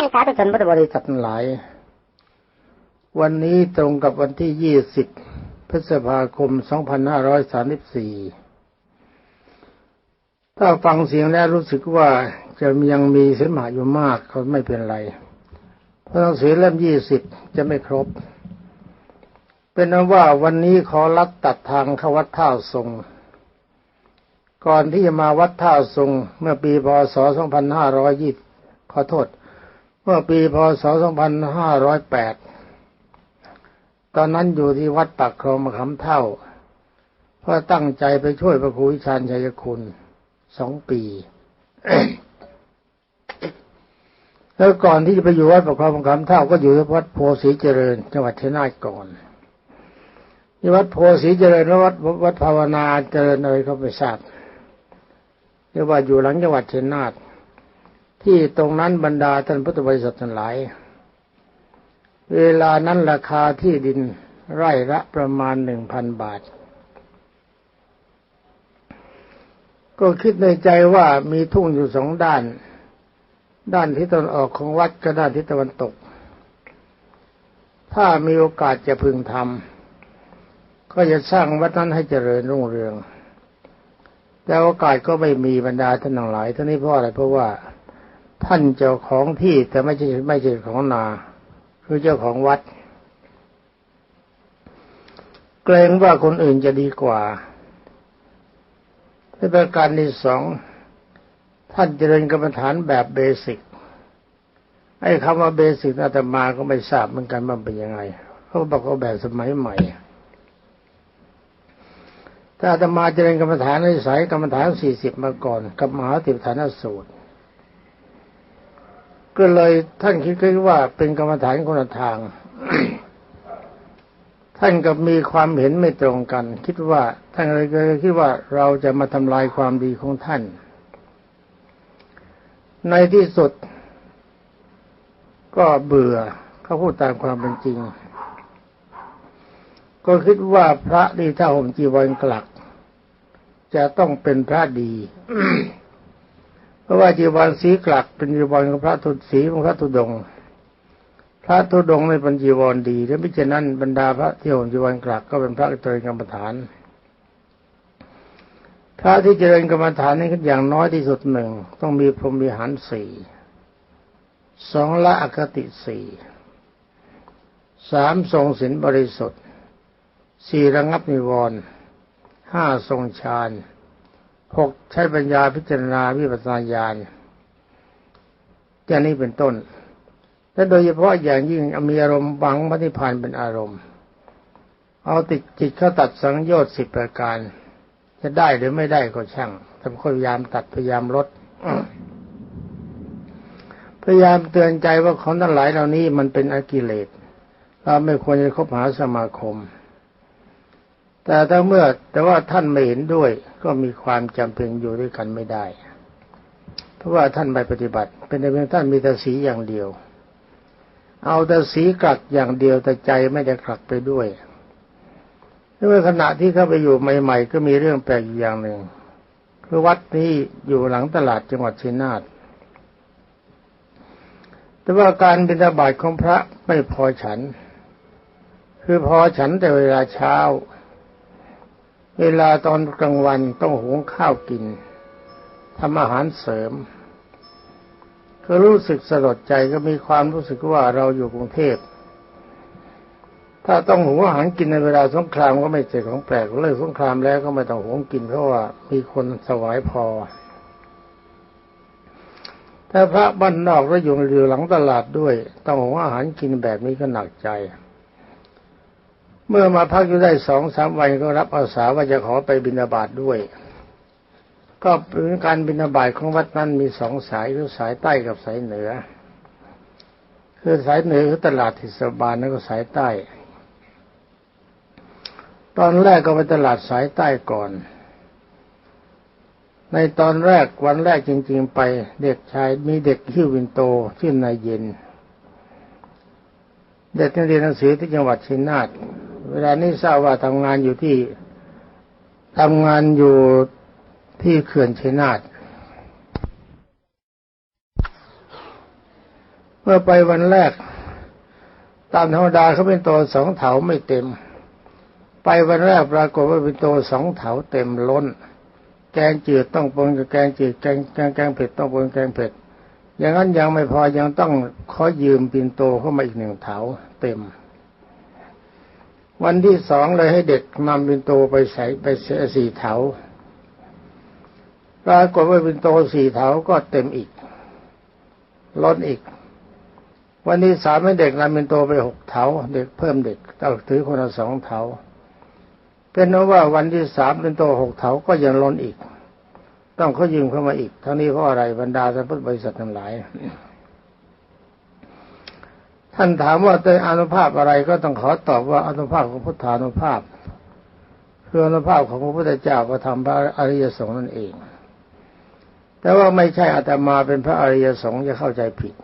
ท่านสาธุชนพุทธบริษัทหลาย วันนี้ตรงกับวันที่ 20 พฤษภาคม 2534 ถ้าฟังเสียงแล้วรู้สึกว่าจะยังมีเสมหะอยู่มากเขาไม่เป็นไร เพราะหนังสือเล่ม 20 จะไม่ครบ เป็นนั้นว่าวันนี้ขอรับตัดทางเข้าวัดท่าทรง ก่อนที่จะมาวัดท่าทรงเมื่อปีพศ 2520ขอโทษ มื่อปีพศ 2508 ตอนนั้นอยู่ที่วัดปากคลองมะขามเท่า เพื่อตั้งใจไปช่วยพระครูวิชาญชัยคุณสองปี แล้วก่อนที่จะไปอยู่วัดปากคลองมะขามเท่า ก็อยู่ที่วัดโพสีเจริญ จังหวัดชัยนาทก่อนที่วัดโพสีเจริญและวัดวัดภาวนาเจริญอะไรเขาไปทราบเรียกว่าอยู่หลังจังหวัดชัยนาท ที่ตรงนั้นบรรดาท่านพุทธบริษัททั้งหลาย เวลานั้นราคาที่ดินไร่ละประมาณหนึ่งพันบาท ก็คิดในใจว่ามีทุ่งอยู่สองด้าน ด้านทิศตะวันออกของวัดกับด้านทิศตะวันตก ถ้ามีโอกาสจะพึงทำก็จะสร้างวัดนั้นให้เจริญรุ่งเรือง แต่โอกาสก็ไม่มีบรรดาท่านทั้งหลายท่านี้เพราะอะไรเพราะว่า ท่านเจ้าของที่แต่ไม่ใช่ไม่ใช่ของนา คือเจ้าของวัด เกรงว่าคนอื่นจะดีกว่าในประการที่สองท่านเจริญกรรมฐานแบบเบสิกไอ้คำว่าเบสิกอาตมาก็ไม่ทราบเหมือนกันว่าเป็นยังไงเขาบอกว่าแบบสมัยใหม่ถ้าอาตมาเจริญกรรมฐานในสายกรรมฐานสี่สิบมาก่อน กับมหาติฐานสูตร ก็เลยท่านคิดว่าเป็นกรรมฐานคนละทาง ท่านกับมีความเห็นไม่ตรงกัน คิดว่าท่านเลยคิดว่าเราจะมาทำลายความดีของท่าน ในที่สุด ก็เบื่อเขาพูดตามความเป็นจริง ก็คิดว่าพระดีถ้าห่มจีวรกลัก จะต้องเป็นพระดี เพราะว่าจีวรสีกลักเป็นจีวรของพระทุสีของพระทุดง พระทุดงในเป็นจีวรดีถ้าไม่เช่นนั้นบรรดาพระที่ห่มจีวรกลักก็เป็นพระเจริญกรรมฐาน พระที่เจริญกรรมฐานนี่อย่างน้อยที่สุดหนึ่งต้องมีพรหมีหารสี่สองละอคติสี่สามทรงศีลบริสุทธิ์สี่ระงับนิวรณ์ห้าทรงฌาน หกใช้ปัญญาพิจารณาวิปัสสนาญาณอย่างนี้เป็นต้น และโดยเฉพาะอย่างยิ่งมีอารมณ์บังพระนิพพานเป็นอารมณ์ เอาติดจิตเข้าตัดสังโยชน์สิบประการ จะได้หรือไม่ได้ก็ช่างทำพยายามตัดพยายามลดพยายามเตือนใจว่าของทั้งหลายเหล่านี้มันเป็นอกิเลสเราไม่ควรจะคบหาสมาคม แต่ถ้าเมื่อแต่ว่าท่านไม่เห็นด้วย ก็มีความจำเป็นอยู่ด้วยกันไม่ได้ เพราะว่าท่านไม่ปฏิบัติ เป็นแต่เพียงท่านมีแต่สีอย่างเดียว เอาแต่สีกลักอย่างเดียวแต่ใจไม่ได้กลักไปด้วยเมื่อขณะที่เข้าไปอยู่ใหม่ ๆ ก็มีเรื่องแปลกอย่างหนึ่งคือวัดนี้อยู่หลังตลาดจังหวัดชัยนาทแต่ว่าการบิณฑบาตของพระไม่พอฉัน คือพอฉันแต่เวลาเช้า เวลาตอนกลางวันต้องหุงข้าวกินทำอาหารเสริมก็รู้สึกสลดใจก็มีความรู้สึกว่าเราอยู่กรุงเทพ ถ้าต้องหุงอาหารกินในเวลาสงครามก็ไม่เจ็ของแปลกเลิกสงครามแล้วก็ไม่ต้องหุงกินเพราะว่ามีคนสวายพอถ้าพระบ้านนอกแล้วอยู่อยู่หลังตลาดด้วย ต้องหุงอาหารกินแบบนี้ก็หนักใจ เมื่อมาพักอยู่ได้สองสามวันก็รับอาสาว่าจะขอไปบินาบาตด้วย ก็เป็นการบินาบาตของวัดนั้นมีสองสายคือสายใต้กับสายเหนือ คือสายเหนือคือตลาดทิศบาลแล้วก็สายใต้ ตอนแรกก็ไปตลาดสายใต้ก่อน ในตอนแรกวันแรกจริง ๆ ไปเด็กชายมีเด็กชื่อวินโตชื่อนายเย็นเด็กนักเรียนหนังสือที่จังหวัดชินาท เวลานี้ทราบว่าทำงานอยู่ที่ทำงานอยู่ที่เขื่อนชัยนาทเมื่มื่อไปวันแรก ตามธรรมดาเขาเป็นโตสองเถาไม่เต็ม ไปวันแรกปรากฏว่าเป็นโตสองเถาเต็มล้น แกงจืดต้องปนกับแกงจืดแกงแกงแกงเผ็ดต้องปนแกงเผ็ดอย่างนั้นยังไม่พอยังต้องขอยืมปินโตเข้ามาอีกหนึ่งเถาเต็ม วันที่สองเลยให้เด็กนำปินโตไปใส่ไปเสียสี่เถาปรากฏว่าปินโตสี่เถาก็เต็มอีกล้นอีก วันที่สามให้เด็กนำปินโตไปหกเถาเด็กเพิ่มเด็กต้องถือคนละสองเถาเป็นเพราะว่าวันที่สามเป็นโตหกเถาก็ยังล้นอีก ต้องเขายืมเข้ามาอีกทั้งนี้เพราะอะไรบรรดาท่านพุทธบริษัททั้งหลาย ท่านถามว่าเป็นอนุภาพอะไรก็ต้องขอตอบว่าอนุภาพของพุทธานุภาพคืออนุภาพของพระพุทธเจ้าประธรรมพระอริยสงฆ์นั่นเอง แต่ว่าไม่ใช่อาตมาเป็นพระอริยสงฆ์จะเข้าใจผิด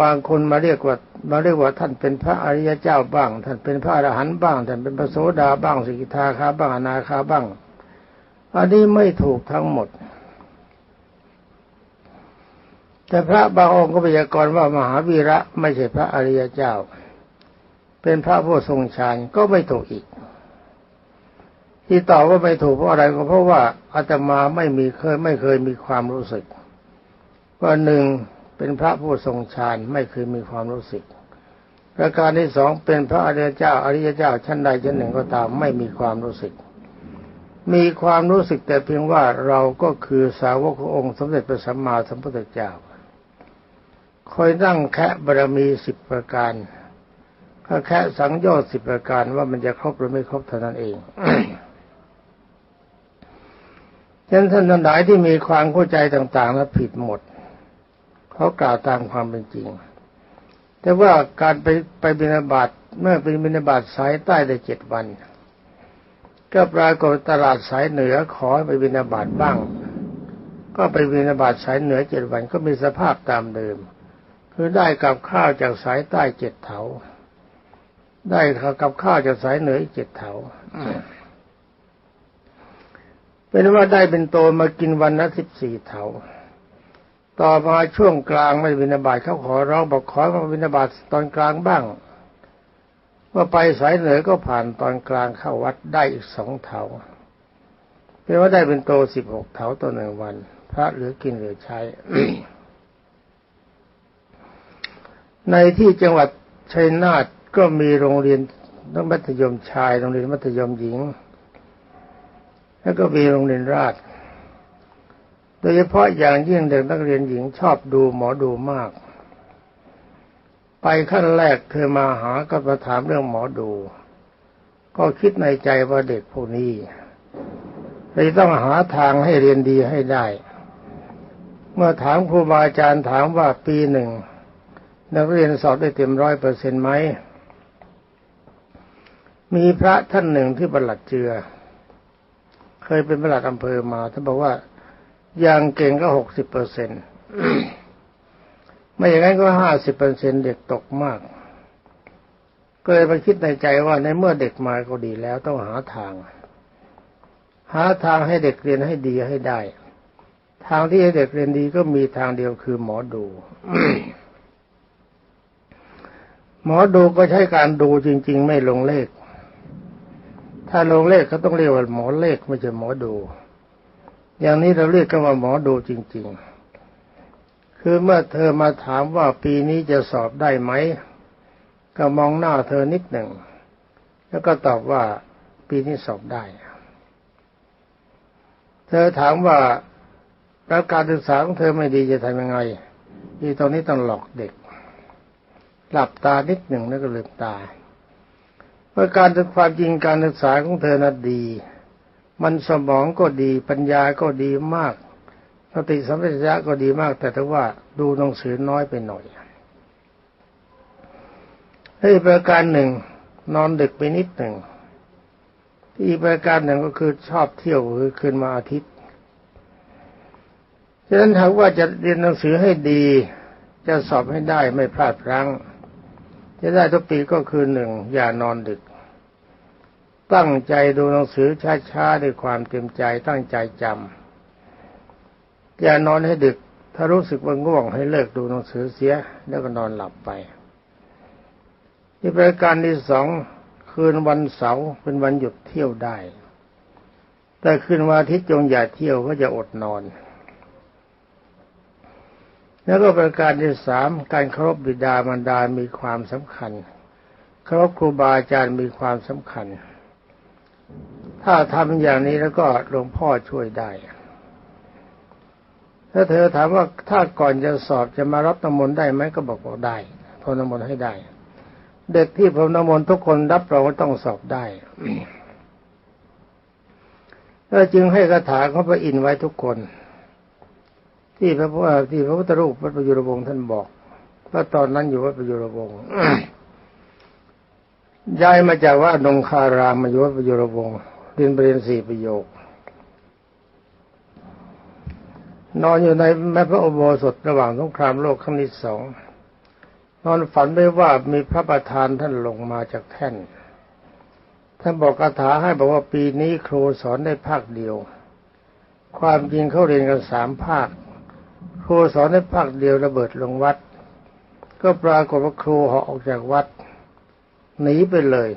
บางคนมาเรียกว่ามาเรียกว่าท่านเป็นพระอริยเจ้าบ้าง ท่านเป็นพระอรหันต์บ้าง ท่านเป็นพระโสดาบ้างสกิทาคาบ้างอนาคาบ้าง อันนี้ไม่ถูกทั้งหมด แต่พระบางองค์ก็พยากรณ์ว่ามหาวีระไม่ใช่พระอริยเจ้า เป็นพระผู้ทรงฌานก็ไม่ถูกอีก ที่ตอบว่าไม่ถูกเพราะอะไรก็เพราะว่าอาตมาไม่มีเคยไม่เคยมีความรู้สึกว่าหนึ่งเป็นพระผู้ทรงฌานไม่เคยมีความรู้สึกประการที่สองเป็นพระอริยเจ้าอริยเจ้าชั้นใดชั้นหนึ่งก็ตามไม่มีความรู้สึก มีความรู้สึกแต่เพียงว่าเราก็คือสาวกขององค์สมเด็จพระสัมมาสัมพุทธเจ้า คอยนั่งแคะบารมีสิบประการก็แค่สังโยชน์สิบประการว่ามันจะครบหรือไม่ครบเท่านั้นเองฉะนั้นท่านทั้งหลายที่มีความเข้าใจต่าง ๆ แล้วผิดหมดเขากล่าวตามความเป็นจริง แต่ว่าการไปไปบินาบาตเมื่อไปบินาบาตสายใต้ได้เจ็ดวัน ก็ปรากฏตลาดสายเหนือขอไปบินาบาตบ้าง ก็ไปบินาบาตสายเหนือเจ็ดวันก็มีสภาพตามเดิม คือได้กับข้าวจากสายใต้เจ็ดเถา ได้กับข้าวจากสายเหนืออีกเจ็ดเถาเป็นว่าได้เป็นโตมากินวันละสิบสี่เถา ต่อมาช่วงกลางไม่บินาบาตเขาขอร้องบอกขอมาบินาบาตตอนกลางบ้างเมื่อไปสายเหนือก็ผ่านตอนกลางเข้าวัดได้อีกสองเถาเป็นว่าได้เป็นโตสิบหกเถาต่อหนึ่งวัน พระเหลือกินเหลือใช้ ในที่จังหวัดชัยนาทก็มีโรงเรียนทั้งมัธยมชาย โรงเรียนมัธยมหญิง แล้วก็มีโรงเรียนราชโดยเฉพาะอย่างยิ่งเด็กนักเรียนหญิงชอบดูหมอดูมาก ไปขั้นแรกเธอมาหาก็มาถามเรื่องหมอดู ก็คิดในใจว่าเด็กพวกนี้เราต้องหาทางให้เรียนดีให้ได้ เมื่อถามครูบาอาจารย์ถามว่าปีหนึ่ง นักเรียนสอบได้เต็มร้อยเปอร์เซ็นต์ไหม มีพระท่านหนึ่งที่ประหลัดเจือ เคยเป็นประหลัดอำเภอมาท่านบอกว่าอย่างเก่งก็หกสิบเปอร์เซ็นต์ไม่อย่างนั้นก็ห้าสิบเปอร์เซ็นเด็กตกมาก ก็เลยมาคิดในใจว่าในเมื่อเด็กมาก็ดีแล้วต้องหาทาง หาทางให้เด็กเรียนให้ดีให้ได้ ทางที่ให้เด็กเรียนดีก็มีทางเดียวคือหมอดู หมอดูก็ใช้การดูจริง ๆ ไม่ลงเลข ถ้าลงเลขเขาต้องเรียกว่าหมอเลขไม่ใช่หมอดู อย่างนี้เราเรียกกันว่าหมอดูจริง ๆ คือเมื่อเธอมาถามว่าปีนี้จะสอบได้ไหม ก็มองหน้าเธอนิดหนึ่ง แล้วก็ตอบว่าปีนี้สอบได้ เธอถามว่าแล้วการศึกษาของเธอไม่ดีจะทำยังไงที่ตอนนี้ต้องหลอกเด็ก หลับตานิดหนึ่งแล้วก็ลืมตาเมื่อการศึกความจริงการศึกษาของเธอน่ะดี มันสมองก็ดีปัญญาก็ดีมากสติสัมปชัญญะก็ดีมาก แต่ถ้าว่าดูหนังสือน้อยไปหน่อยอีกประการหนึ่ง นอนดึกไปนิดหนึ่งอีกประการหนึ่งก็คือชอบเที่ยวคือคืนมาอาทิตย์ฉะนั้นถ้าว่าจะเรียนหนังสือให้ดี จะสอบให้ได้ไม่พลาดพลั้ง จะได้ทุกปีก็คือหนึ่งอย่านอนดึก ตั้งใจดูหนังสือช้าๆด้วยความเต็มใจตั้งใจจำอย่านอนให้ดึก ถ้ารู้สึกว่าง่วงให้เลิกดูหนังสือเสียแล้วก็นอนหลับไปที่ประการที่สองคืนวันเสาร์เป็นวันหยุดเที่ยวได้ แต่คืนวันอาทิตย์จงอย่าเที่ยวก็จะอดนอน แล้วก็ประการที่สามการเคารพบิดามารดา มีความสำคัญ เคารพครูบาอาจารย์มีความสำคัญ ถ้าทำอย่างนี้แล้วก็หลวงพ่อช่วยได้ ถ้าเธอถามว่าถ้าก่อนจะสอบจะมารับน้ำมนต์ได้ไหมก็บอกว่าได้พรน้ำมนต์ให้ได้ เด็กที่พรมน้ำมนต์ทุกคนรับรองว่าต้องสอบได้ก็จึงให้คาถาเขาพระอินไว้ทุกคน ที่พระพุทธที่พระพุทธรูปวัดประยุรวงศ์ท่านบอกว่าตอนนั้นอยู่วัดประยุรวงศ์ย้ายมาจากว่านงคารามมาอยู่วัดประยุรวงศ์เรียนปรริญญาสี่ประโยคนอนอยู่ในแม่พระอุโบสถระหว่างสงครามโลกครั้งที่สองนอนฝันไปว่ามีพระประธานท่านลงมาจากแท่น ท่านบอกคาถาให้บอกว่าปีนี้ครูสอนได้ภาคเดียว ความจริงเขาเรียนกันสามภาค ครูสอนได้ภาคเดียวระเบิดลงวัด ก็ปรากฏว่าครูเหาะออกจากวัดหนีไปเลย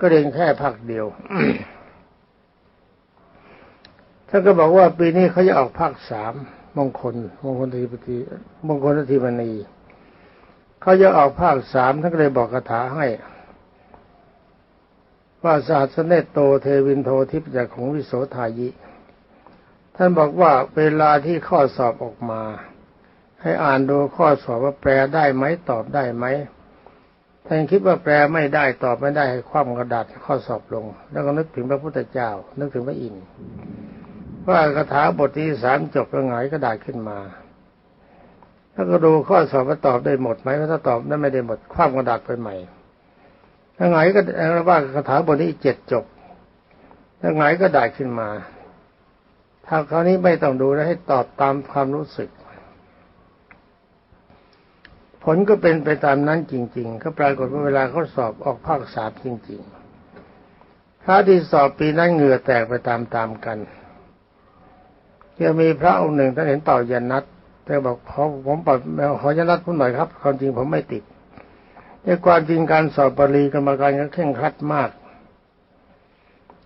ก็เรียนแค่ภาคเดียวท่านก็บอกว่าปีนี้เขาจะออกภาคสามมงคลมงคลทีปฏิมงคลทีมณีเขาจะออกภาคสามท่านก็เลยบอกคาถาให้ว่าศาสเนตโตเทวินโททิพจากของวิโสทายิ ท่านบอกว่าเวลาที่ข้อสอบออกมา ให้อ่านดูข้อสอบว่าแปลได้ไหมตอบได้ไหมท่านคิดว่าแปลไม่ได้ตอบไม่ได้ให้คว่ำกระดาษข้อสอบลง แล้วก็นึกถึงพระพุทธเจ้า นึกถึงพระอินทร์ว่าคาถาบทที่สามจบแล้วหงายกระดาษขึ้นมาแล้วก็ดูข้อสอบว่าตอบได้หมดไหมถ้าตอบได้ไม่ได้หมดคว้ากระดาษไปใหม่ถ้าไงก็ว่าคาถาบทนี้เจ็ดจบถ้าไงก็ได้ขึ้นมา ถ้าคราวนี้ไม่ต้องดูแล้วให้ตอบตามความรู้สึก ผลก็เป็นไปตามนั้นจริง ๆ ก็ปรากฏว่าเวลาเขาสอบออกภาคสามจริง ๆ พระที่สอบปีนั้นเหงื่อแตกไปตามๆกันจะมีพระองค์หนึ่งท่านเห็นเต่ายันนัดแต่บอกขอผมปรับขอยันัดผมหน่อยครับความจริงผมไม่ติดแต่ความจริงการสอบบาลีกรรมการก็เคร่งครัดมาก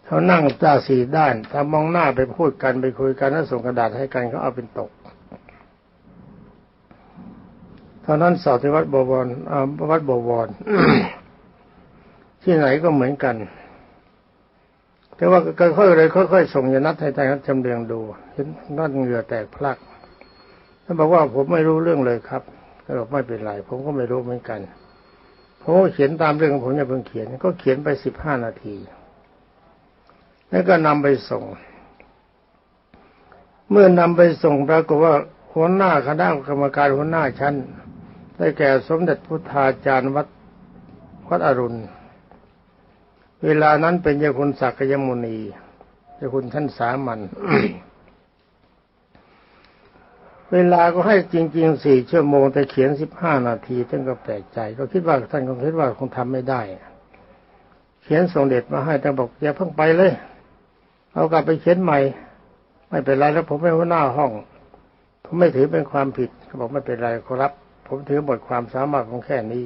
เขานั่งตาสีด้านถ้ามองหน้าไปพูดกันไปคุยกันแล้วส่งกระดาษให้กันเขาเอาเป็นตกตอนนั้นสอบที่วัดบวรวัดบวรที่ไหนก็เหมือนกัน แต่ว่าก็ค่อยเลยค่อยๆส่งยนัดให้ใจครับจำเรียงดูเห็นนั่นเหงื่อแตกพลักท่านบอกว่าผมไม่รู้เรื่องเลยครับก็บอกไม่เป็นไรผมก็ไม่รู้เหมือนกันผมเขียนตามเรื่องของผมอย่าเพิ่งเขียน ก็เขียนไปสิบห้านาที แล้วก็นำไปส่ง เมื่อนำไปส่งปรากฏว่าหัวหน้าคณะกรรมการหัวหน้าชั้น ได้แก่สมเด็จพุทธาจารย์วัดวัดอรุณ เวลานั้นเป็นเจ้าคุณศักยมุนีเจ้าคุณท่านสามัญเวลาก็ให้จริงๆสี่ชั่วโมงแต่เขียนสิบห้านาทีท่านก็แปลกใจ ก็คิดว่าท่านคงคิดว่าคงทำไม่ได้ เขียนส่งเด็ดมาให้ท่านบอกอย่าเพิ่งไปเลย เอากลับไปเขียนใหม่ ไม่เป็นไรแล้วผมไม่ว่าหน้าห้อง ผมไม่ถือเป็นความผิดเขาบอกไม่เป็นไรครับ ผมถือบทความสามารถของแค่นี้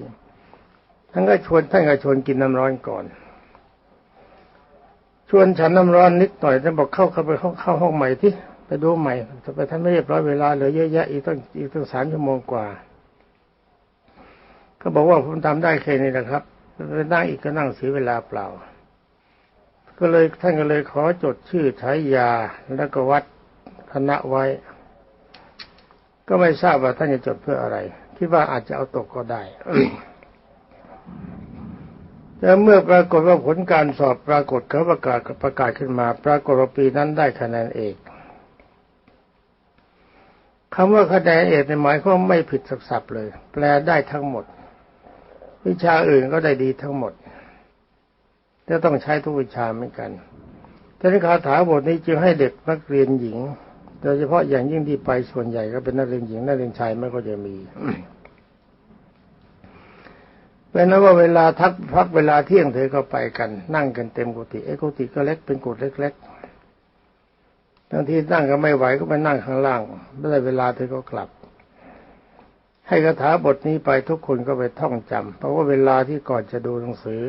ท่านก็ชวนท่านก็ชวนกินน้ำร้อนก่อน ชวนฉันน้ำร้อนนิดหน่อยท่านบอกเข้าเข้าไปเข้าเข้าห้องใหม่ที่ไปดูใหม่จะไปท่านไม่เรียบร้อยเวลาเหลือเยอะแยะอีกตั้งอีกตั้งสามชั่วโมงกว่า ก็บอกว่าผมทำได้แค่นี้นะครับไปนั่งอีกก็นั่งเสียเวลาเปล่า ก็เลยท่านก็เลยขอจดชื่อใช้ยาแล้วก็วัดคณะไว้ ก็ไม่ทราบว่าท่านจะจดเพื่ออะไร คิดว่าอาจจะเอาตกก็ได้แต่เมื่อปรากฏว่าผลการสอบปรากฏเขาประกาศประกาศขึ้นมา ปรากฏว่าปีนั้นได้คะแนนเอกคำว่าคะแนนเอกในหมายความไม่ผิดสักสับเลย แปลได้ทั้งหมด วิชาอื่นก็ได้ดีทั้งหมด จะต้องใช้ทุกวิชาเหมือนกันแต่ในคาถาบทนี้จึงให้เด็กนักเรียนหญิง โดยเฉพาะอย่างยิ่งที่ไปส่วนใหญ่ก็เป็นนักเรียนหญิงนักเรียนชายไม่ก็จะมีเป็นนั้นว่าเวลาทักพักเวลาเที่ยงเธอก็ไปกัน นั่งกันเต็มกุฏิไอ้กุฏิก็เล็กเป็นกุฏิเล็กๆบางทีนั่งก็ไม่ไหวก็ไปนั่งข้างล่างไม่ได้เวลาเธอก็กลับ ให้คาถาบทนี้ไปทุกคนก็ไปท่องจำเพราะว่าเวลาที่ก่อนจะดูหนังสือ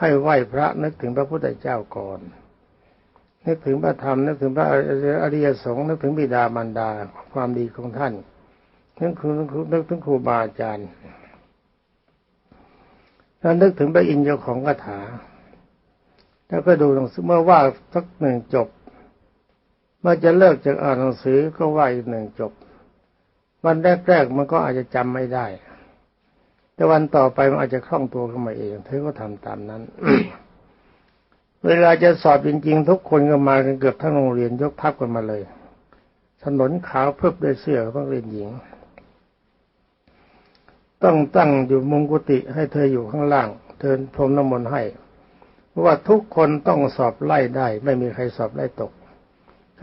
ให้ไหว้พระนึกถึงพระพุทธเจ้าก่อน นึกถึงพระธรรม นึกถึงพระอริยสงฆ์นึกถึงบิดามารดาความดีของท่านนึกถึงนึกถึงครูบาอาจารย์แล้วนึกถึงพระอินทร์เจ้าของคาถา แล้วก็ดูหนังสือเมื่อว่าสักหนึ่งจบ เมื่อจะเลิกจากอ่านหนังสือก็ว่าอีกหนึ่งจบ วันแรกๆมันก็อาจจะจำไม่ได้ แต่วันต่อไปมันอาจจะคล่องตัวขึ้นมาเองเธอก็ทำตามนั้น เวลาจะสอบจริง ๆ ทุกคนก็มากันเกือบทั้งโรงเรียนยกทัพกันมาเลย ถนนขาวเพิ่บด้วยเสื้อต้องเรียนหญิง ต้องตั้งอยู่มุงกุฏิให้เธออยู่ข้างล่าง เธอพรมน้ำมนต์ให้เพราะว่าทุกคนต้องสอบไล่ได้ ไม่มีใครสอบไล่ตก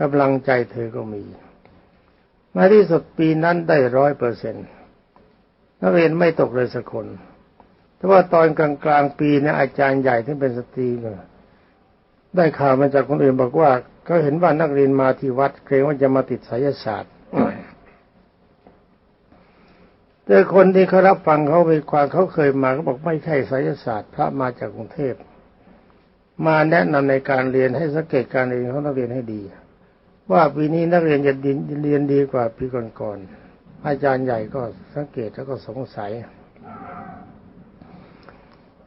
กำลังใจเธอก็มีในที่สุดปีนั้นได้ร้อยเปอร์เซ็นต์ นักเรียนไม่ตกเลยสักคนแต่ว่าตอนกลางกลางปีเนี่ยอาจารย์ใหญ่ที่เป็นสตรีเนี่ยได้ข่าวมาจากคนอื่นบอกว่าเขาเห็นว่านักเรียนมาที่วัดเกรงว่าจะมาติดไสยศาสตร์แต่คนที่เขารับฟังเขาไปความเขาเคยมาเขาบอกไม่ใช่ไสยศาสตร์พระมาจากกรุงเทพมาแนะนำในการเรียนให้สังเกตการเรียนของนักเรียนให้ดี ว่าปีนี้นักเรียนจะเรียนดีกว่าปีก่อนๆ อาจารย์ใหญ่ก็สังเกตแล้วก็สงสัย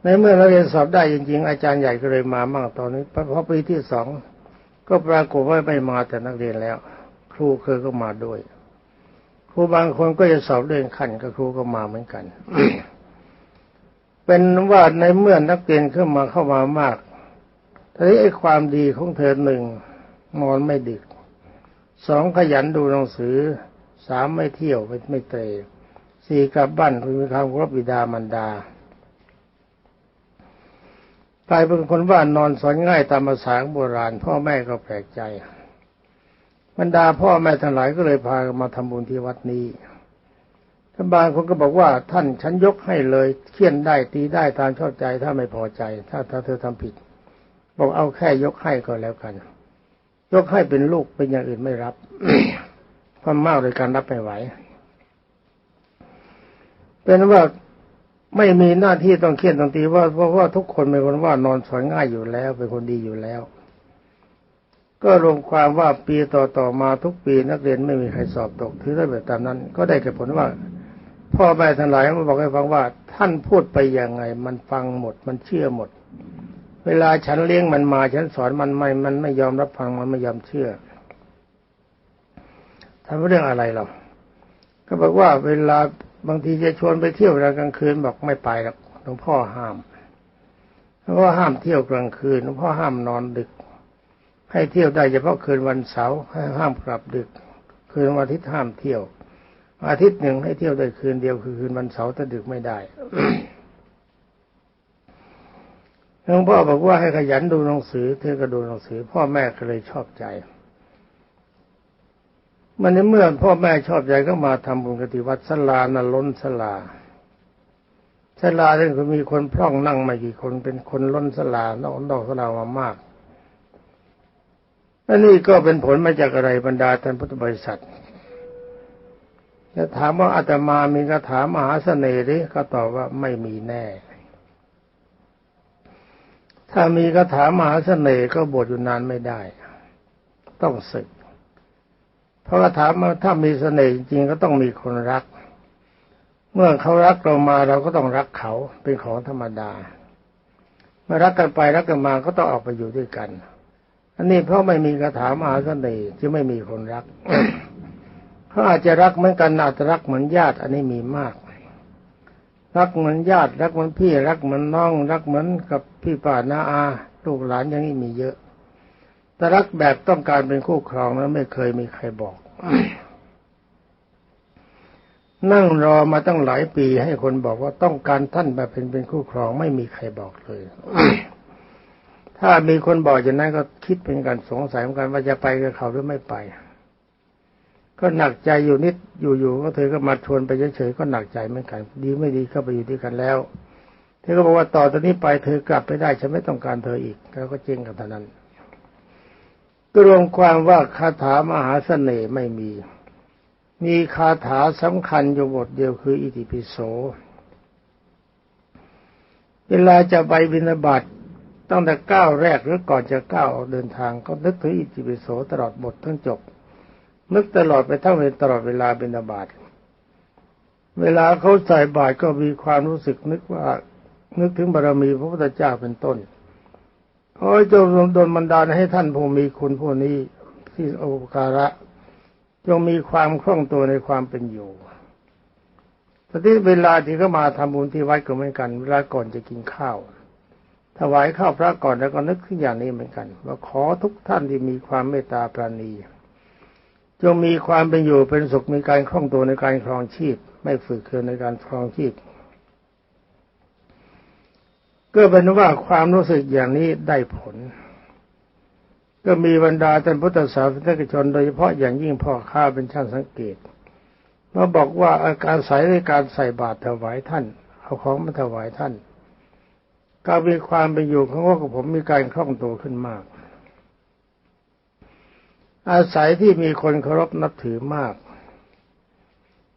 ในเมื่อนักเรียนสอบได้จริง ๆ อาจารย์ใหญ่ก็เลยมามั่งตอนนี้พอปีที่สองก็ปรากฏว่าไม่มาแต่นักเรียนแล้ว ครูเคยก็มาด้วย ครูบางคนก็จะสอบเรื่องขั้นกับครูก็มาเหมือนกัน เป็นว่าในเมื่อนักเรียนเข้ามาเข้ามามากทีนี้ไอ้ความดีของเธอหนึ่งนอนไม่ดึกสองขยันดูหนังสือ สามไม่เที่ยวไม่ไม่เตะสี่กลับบ้านมีความครบบิดามารดากลายเป็นคนว่านอนสอนง่ายตามภาษาโบราณ พ่อแม่ก็แปลกใจบรรดาพ่อแม่ทั้งหลายก็เลยพามาทำบุญที่วัดนี้ท่านบางคนก็บอกว่าท่านฉันยกให้เลยเคี่ยนได้ตีได้ตามชอบใจถ้าไม่พอใจ ถ้าถ้าเธอทำผิด บอกเอาแค่ยกให้ก็แล้วกัน ยกให้เป็นลูกเป็นอย่างอื่นไม่รับ ความมากโดยการรับไม่ไหว เป็นว่าไม่มีหน้าที่ต้องเครียดต้องตีว่าเพราะว่าทุกคนเป็นคนว่านอนสอนง่ายอยู่แล้ว เป็นคนดีอยู่แล้ว ก็รวมความว่าปีต่อต่อมาทุกปีนักเรียนไม่มีใครสอบตกถือได้แบบตามนั้น ก็ได้ผลว่า พ่อแม่ทั้งหลายมาบอกให้ฟังว่า ท่านพูดไปยังไง มันฟังหมด มันเชื่อหมด เวลาฉันเลี้ยงมันมาฉันสอนมันไม่ มันไม่ยอมรับฟังมันไม่ยอมเชื่อ ทำเรื่องอะไรหรอก็บอกว่าเวลาบางทีจะชวนไปเที่ยวกลางคืนบอกไม่ไปหรอกหลวงพ่อห้ามหลวงพ่อห้ามเที่ยวกลางคืนหลวงพ่อห้ามนอนดึก ให้เที่ยวได้เฉพาะคืนวันเสาร์ให้ห้ามกลับดึก คืนวันอาทิตย์ห้ามเที่ยว อาทิตย์หนึ่งให้เที่ยวได้คืนเดียวคือคืนวันเสาร์แต่ดึกไม่ได้หลวงพ่อบอกว่าให้ขยันดูหนังสือเธอก็ดูหนังสือ พ่อแม่ก็เลยชอบใจ มันในเมื่อพ่อแม่ชอบใจก็มาทำบุญกติวัดสลานะล้นสลาสลาเนี่ยคือมีคนพร่องนั่งมากี่คนเป็นคนล้นสลานอกนอกสลามามากอันนี้ก็เป็นผลมาจากอะไรบรรดาท่านพุทธบริษัทจะถามว่าอาตมามีคาถามหาเสน่ห์หรือก็ตอบว่าไม่มีแน่ ถ้ามีคาถามหาเสน่ห์ก็บวชอยู่นานไม่ได้ ต้องศึก เพราะว่าถามว่าถ้ามีเสน่ห์จริงก็ต้องมีคนรัก เมื่อเขารักเรามาเราก็ต้องรักเขาเป็นของธรรมดา เมื่อรักกันไปรักกันมาก็ต้องออกไปอยู่ด้วยกัน อันนี้เพราะไม่มีคาถามหาเสน่ห์ที่ไม่มีคนรักเขาอาจจะรักเหมือนกันอาจจะรักเหมือนญาติ อันนี้มีมากรักเหมือนญาติรักเหมือนพี่รักเหมือนน้อง รักเหมือนกับพี่ป้าน้าอาลูกหลานอย่างนี้มีเยอะ แต่รักแบบต้องการเป็นคู่ครองแล้วไม่เคยมีใครบอก นั่งรอมาตั้งหลายปีให้คนบอกว่าต้องการท่านแบบเป็นเป็นคู่ครอง ไม่มีใครบอกเลย ถ้ามีคนบอกอย่างนั้นก็คิดเป็นการสงสัยเหมือนกันว่าจะไปกับเขาหรือไม่ไป ก็หนักใจอยู่นิดอยู่ๆก็เธอก็มาชวนไปเฉยๆก็หนักใจเหมือนกัน ดีไม่ดีก็ไปอยู่ด้วยกันแล้วเธอก็บอกว่าต่อตอนนี้ไปเธอกลับไปได้ฉันไม่ต้องการเธออีกแล้วก็เจ๊งกันเท่านั้น กรวมความว่าคาถามหาเสน่ห์ไม่มี มีคาถาสำคัญอยู่บทเดียวคืออิติปิโส เวลาจะไปบิณฑบาตตั้งแต่ก้าวแรกหรือก่อนจะก้าวออกเดินทางก็นึกถึงอิติปิโสตลอดบททั้งจบ นึกตลอดไปทั้งเวลตลอดเวลาบิณฑบาตเวลาเขาใส่บาตรก็มีความรู้สึกนึกว่านึกถึงบารมีพระพุทธเจ้าเป็นต้น ขอจงดลบันดาลให้ท่านผู้มีคุณผู้นี้ที่โอการะจงมีความคล่องตัวในความเป็นอยู่ตอนที่เวลาที่เขามาทำบุญที่วัดก็เหมือนกัน เวลาก่อนจะกินข้าว ถวายข้าวพระก่อนแล้วก็นึกขึ้นอย่างนี้เหมือนกัน ว่าขอทุกท่านที่มีความเมตตาปราณี จงมีความเป็นอยู่เป็นสุขมีการคล่องตัวในการครองชีพ ไม่ฝืดเคืองในการครองชีพ ก็เป็นว่าความรู้สึกอย่างนี้ได้ผล ก็มีบรรดาท่านพุทธศาสนิกชน โดยเฉพาะอย่างยิ่งพ่อข้าเป็นช่างสังเกตมาบอกว่าอาการใส่ในการใส่บาตรถวายท่าน เอาของมาถวายท่านก็มีความเป็นอยู่ของว่ากับผมมีการคล่องตัวขึ้นมาก อาศัยที่มีคนเคารพนับถือมาก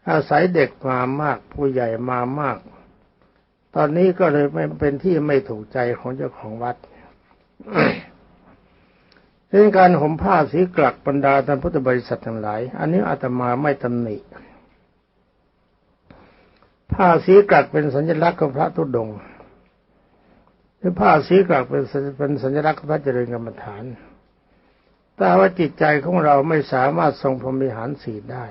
อาศัยเด็กมามาก ผู้ใหญ่มามาก ตอนนี้ก็เลยไม่เป็นที่ไม่ถูกใจของเจ้าของวัดเรื่องการห่มผ้าสีกลักบรรดาท่านพุทธบริษัททั้งหลาย อันนี้อาตมาไม่ตำหนิ ผ้าสีกลักเป็นสัญลักษณ์ของพระทุดงค์หรือผ้าสีกลักเป็นเป็นสัญลักษณ์ของพระเจริญกรรมฐาน แต่ว่าจิตใจของเราไม่สามารถทรงพรหมิหารสีได้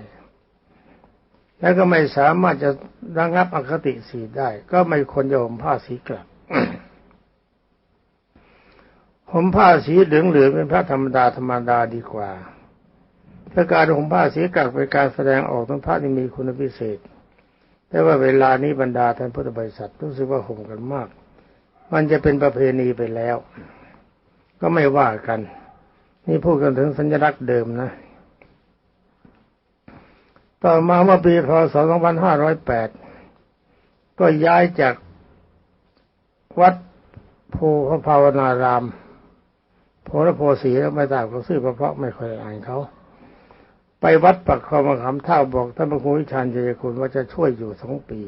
แล้วก็ไม่สามารถจะระงับอคติสีได้ ก็ไม่ควรจะห่มผ้าสีกลับห่มผ้าสีเหลืองเหลืองเป็นพระธรรมดาธรรมดาดีกว่าถ้าการห่มผ้าสีกลับเป็นการแสดงออกถึงพระที่มีคุณพิเศษ แต่ว่าเวลานี้บรรดาท่านพุทธบริษัทรู้สึกว่าห่มกันมาก มันจะเป็นประเพณีไปแล้ว ก็ไม่ว่ากัน นี่พูดกันถึงสัญลักษณ์เดิมนะ ต่อมาเมื่อปีพศ 2508 ก็ย้ายจากวัดโพพภาวนารามโพระโพสีแล้วไม่ทราบเขาซื้อเพราะไม่ค่อยอ่านเขาไปวัดปักคลองมาคำเท่าบอกท่านพระครูวิชาญเจยคุณว่าจะช่วยอยู่สองปี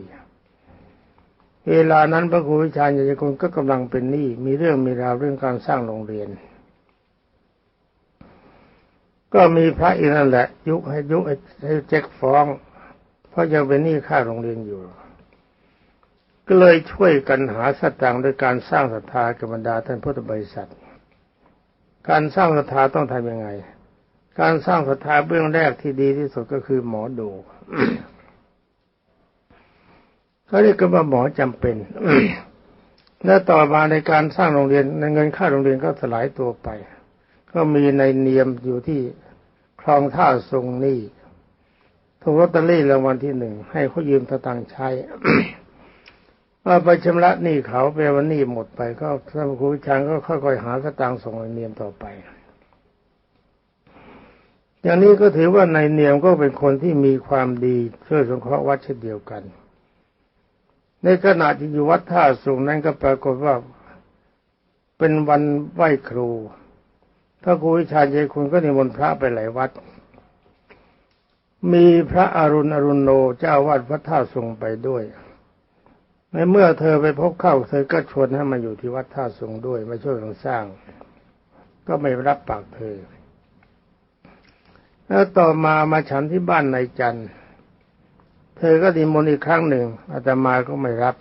เวลานั้นพระครูวิชาญเจยคุณก็กำลังเป็นหนี้มีเรื่องมีราวเรื่องการสร้างโรงเรียน ก็มีพระอีกนั่นแหละ ยุให้ยุให้เจ๊กฟ้อง เพราะยังเป็นหนี้ค่าโรงเรียนอยู่ ก็เลยช่วยกันหาสตางค์โดยการสร้างศรัทธากับบรรดาท่านพุทธบริษัท การสร้างศรัทธาต้องทำยังไง การสร้างศรัทธาเบื้องแรกที่ดีที่สุดก็คือหมอดูเขาเรียกกันว่าหมอจำเป็นและต่อมาในการสร้างโรงเรียนในเงินค่าโรงเรียนก็สลายตัวไป ก็มีในเนียมอยู่ที่ คลองท่าทรงนี่ถูกลอตเตอรี่รางวัลที่หนึ่งให้เขายืมตะตังใช้ว่าไปชำระหนี้เขาไปวันนี้หมดไป ก็ท่านครูชางก็ค่อยๆหาสตางค์ส่งในเนียมต่อไป อย่างนี้ก็ถือว่าในเนียมก็เป็นคนที่มีความดีช่วยสงเคราะห์วัดเช่นเดียวกัน ในขณะที่อยู่วัดท่าสูงนั้นก็ปรากฏว่าเป็นวันไหว้ครู พระครูวิชาใจคุณก็นิมนต์พระไปหลายวัด มีพระอรุณอรุณโนเจ้าวัดพระท่าทรงไปด้วยในเมื่อเธอไปพบเข้าเธอก็ชวนให้มาอยู่ที่วัดท่าทรงด้วยมาช่วยกันสร้าง ก็ไม่รับปากเธอ แล้วต่อมามาฉันที่บ้านนายจันทร์เธอก็ดิมนต์อีกครั้งหนึ่งอาตมาก็ไม่รับ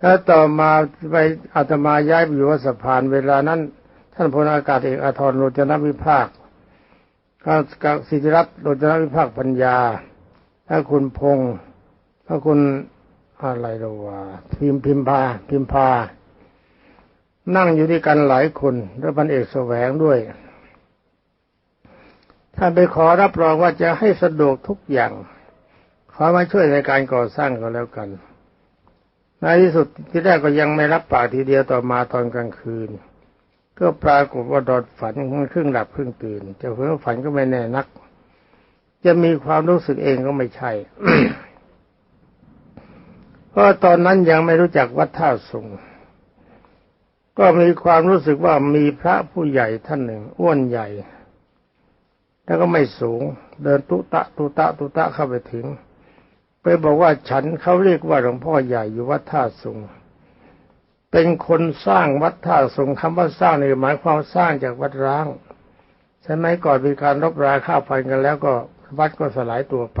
แล้วต่อมาไปอาตมาย้ายไปอยู่วัดสะพานเวลานั้น ท่านพลอากาศเอกอาทรโรจนวิภาคกับสิทธิรัตน์โรจนวิภาคปัญญาถ้าคุณพงศ์ถ้าคุณอะไรรวะพิมพิมพาพิมพา นั่งอยู่ด้วยกันหลายคนแล้วพันเอกแสวงด้วยท่านไปขอรับรองว่าจะให้สะดวกทุกอย่าง ขอมาช่วยในการก่อสร้างก็แล้วกันในที่สุดที่แรกก็ยังไม่รับปากทีเดียวต่อมาตอนกลางคืน ก็ปรากฏว่าดอดฝันครึ่งหลับครึ่งตื่นจะเพ้อฝันก็ไม่แน่นัก จะมีความรู้สึกเองก็ไม่ใช่เพราะตอนนั้นยังไม่รู้จักวัดท่าสุงก็มีความรู้สึกว่ามีพระผู้ใหญ่ท่านหนึ่ง อ้วนใหญ่ แล้วก็ไม่สูง เดินตุตะตุตะตุตะเข้าไปถึง ไปบอกว่าฉันเขาเรียกว่าหลวงพ่อใหญ่อยู่วัดท่าสุง เป็นคนสร้างวัดท่าสงคำว่าสร้างนี่หมายความสร้างจากวัดร้างใช่ไหมก่อนมีการรบราฆ่าฟันกันแล้วก็วัดก็สลายตัวไป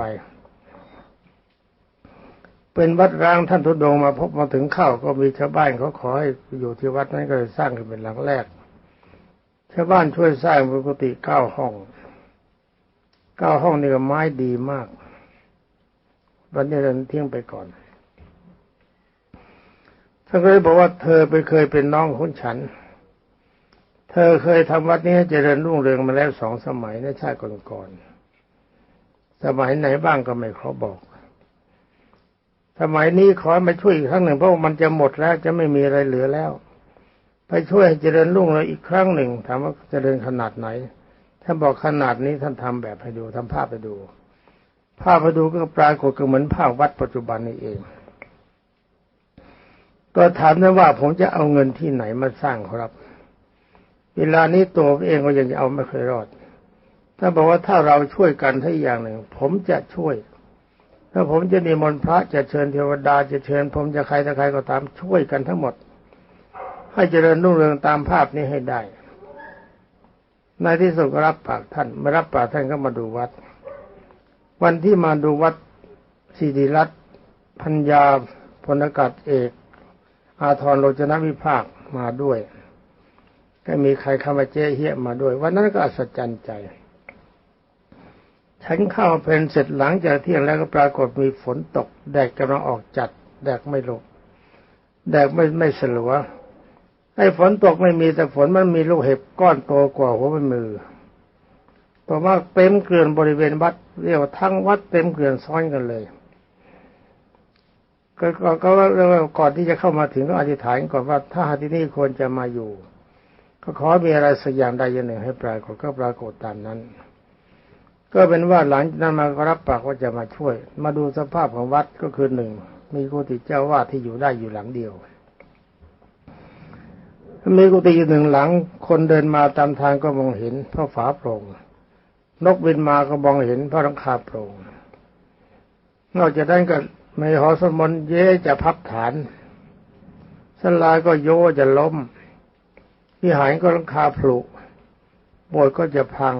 เป็นวัดร้างท่านทุดงมาพบมาถึงเข้าก็มีชาวบ้านเขาขอให้อยู่ที่วัดนั้นก็เลยสร้างขึ้นเป็นหลังแรกชาวบ้านช่วยสร้างปกติเก้าห้องเก้าห้องนี่ก็ไม้ดีมากวันนี้เราทิ้งไปก่อน ท่านก็เลยบอกว่าเธอไปเคยเป็นน้องของฉัน เธอเคยทำวัดนี้ให้เจริญรุ่งเรืองมาแล้วสองสมัยในชาติก่อนๆสมัยไหนบ้างก็ไม่ขอบอก สมัยนี้ขอมาช่วยอีกครั้งหนึ่งเพราะมันจะหมดแล้วจะไม่มีอะไรเหลือแล้ว ไปช่วยให้เจริญรุ่งเรืองอีกครั้งหนึ่งถามว่าเจริญขนาดไหนท่านบอกขนาดนี้ท่านทำแบบให้ดูทำภาพไปดู ภาพไปดูก็ปรากฏก็เหมือนภาพวัดปัจจุบันนี้เอง ก็ถามได้ว่าผมจะเอาเงินที่ไหนมาสร้างครับ เวลานี้ตัวเองก็ยังจะเอาไม่เคยรอด ถ้าบอกว่าถ้าเราช่วยกันทั้งอย่างหนึ่ง ผมจะช่วย ถ้าผมจะนิมนต์พระจะเชิญเทวดาจะเชิญ ผมจะใครแต่ใครก็ตามช่วยกันทั้งหมด ให้เจริญรุ่งเรืองตามภาพนี้ให้ได้ ในที่สุดก็รับปากท่านมารับปากท่านก็มาดูวัด วันที่มาดูวัดสิริรัตน์พัญญาพลอากาศเอก อาทรโรจนวิภาคมาด้วย ก็มีใครเข้ามาเจ๊เฮียมาด้วย วันนั้นก็อัศจรรย์ใจ ฉันเข้าเพลนเสร็จหลังจากเที่ยงแล้วก็ปรากฏมีฝนตก แดดกำลังออกจัด แดดไม่ลงแดดไม่ไม่สลัวไอ้ฝนตกไม่มีแต่ฝนมันมีลูกเห็บก้อนโตกว่าหัวมือต่อมาเต็มเกลื่อนบริเวณวัด เรียกว่าทั้งวัดเต็มเกลื่อนซ้อนกันเลย ก็ก็ก็ก่อนที่จะเข้ามาถึงก็อธิษฐานก่อนว่าถ้าหาที่นี่ควรจะมาอยู่ ก็ขอมีอะไรสักอย่างใดอย่างหนึ่งให้ปรากฏก็ปรากฏตามนั้น ก็เป็นว่าหลังนั้นมาก็รับปากว่าจะมาช่วย มาดูสภาพของวัดก็คือหนึ่งมีกุฏิเจ้าวาดที่อยู่ได้อยู่หลังเดียวมีกุฏิอยู่หนึ่งหลัง คนเดินมาตามทางก็มองเห็นเพราะฝาโปร่งนกบินมาก็มองเห็นเพราะรังคาโปร่งนอกจากนั้นก็ ในหอสมนต์เย่จะพับฐานสลาก็โยจะล้มวิหารก็รังคาผลุโบสถ์ก็จะพัง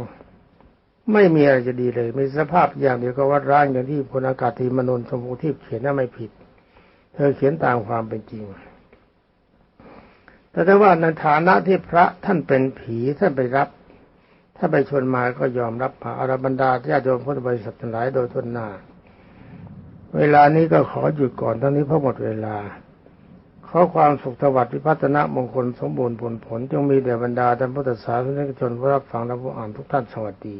ไม่มีอะไรจะดีเลย มีสภาพอย่างเดียวก็วัดร้างอย่างที่พลอากาศตรีมนนชมพูทิพย์เขียนน่าไม่ผิด เธอเขียนตามความเป็นจริง แต่ถ้าว่าในฐานะที่พระท่านเป็นผีท่านไปรับ ถ้าไปชวนมาก็ยอมรับพระอรบรรดาญาโยมพุทธบริษัททั้งหลายโดยทุนหน้า เวลานี้ก็ขอหยุดก่อนทั้งนี้เพราะหมดเวลา ขอความสุขสวัสดิ์พิพัฒนามงคลสมบูรณ์ผลผลจงมีแด่บรรดาท่านพุทธศาสนิกชนผู้รับฟังและผู้อ่านทุกท่านสวัสดี